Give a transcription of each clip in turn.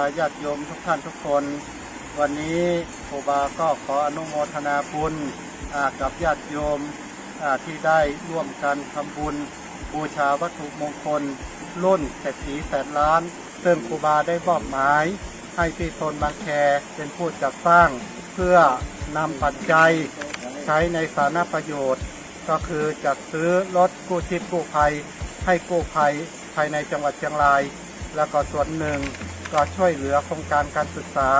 าญาติโยมทุกท่านทุกคน วันนี้ครูบาก็ขออนุโมทนาบุญกับญาติโยมที่ได้ร่วมกันทำบุญบูชาวัตถุมงคล รุ่นเศรษฐีแสนล้าน ซึ่งครูบาได้มอบหมาย ให้พี่ทนบางแคเป็นผู้จัดสร้าง เพื่อนำปัจจัยใช้ในสาธารณประโยชน์ ก็คือจัดซื้อรถกู้ชีพกู้ภัย ให้กู้ภัยภายในจังหวัดเชียงราย แล้วก็ส่วนหนึ่ง ก็ช่วยเหลือโครงการการศึกษา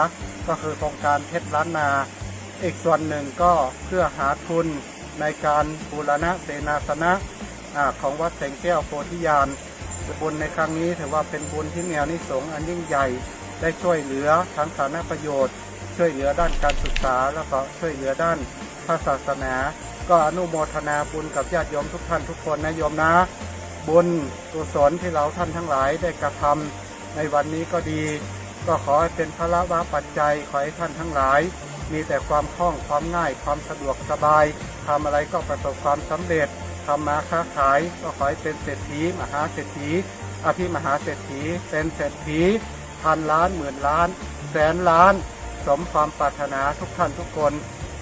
ก็คือโครงการเพชรล้านนา อีกส่วนหนึ่งก็เพื่อหาทุนในการบูรณะเสนาสนะของวัดแสงแก้วโพธิญาณบุญในครั้งนี้ถือว่าเป็นบุญที่มีอานิสงอันยิ่งใหญ่ได้ช่วยเหลือทั้งสาธารณประโยชน์ ช่วยเหลือด้านการศึกษา แล้วก็ช่วยเหลือด้านพระศาสนา ก็อนุโมทนาบุญกับญาติโยมทุกท่านทุกคนนะโยมนะ บุญกุศลที่เราท่านทั้งหลายได้กระทำ ในวันนี้ก็ดี ก็ขอให้เป็นพระวะปัจจัยขอให้ท่านทั้งหลาย มีแต่ความคล่องความง่ายความสะดวกสบายทำอะไรก็ประสบความสำเร็จทำมาค้าขายก็ขอให้เป็นเศรษฐีมหาเศรษฐีอภิมหาเศรษฐีเป็นเศรษฐีพันล้านหมื่นล้าน แสนล้าน สมความปรารถนาทุกท่านทุกคน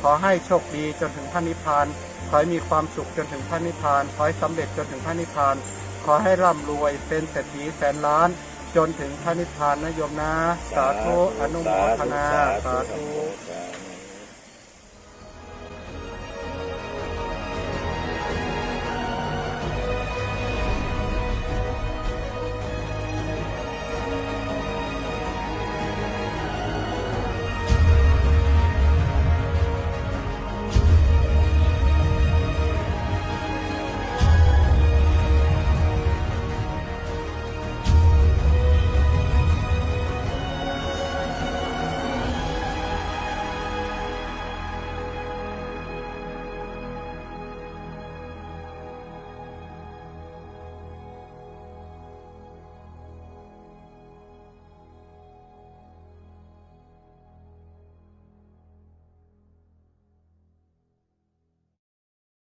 ขอให้โชคดีจนถึงพระนิพพาน ขอให้มีความสุขจนถึงพระนิพพาน ขอให้สำเร็จจนถึงพระนิพพาน ขอให้ร่ำรวยเป็นเศรษฐีแสนล้าน จนถึงพระนิพพานนะโยมนะ สาธุอนุโมทนา สาธุสา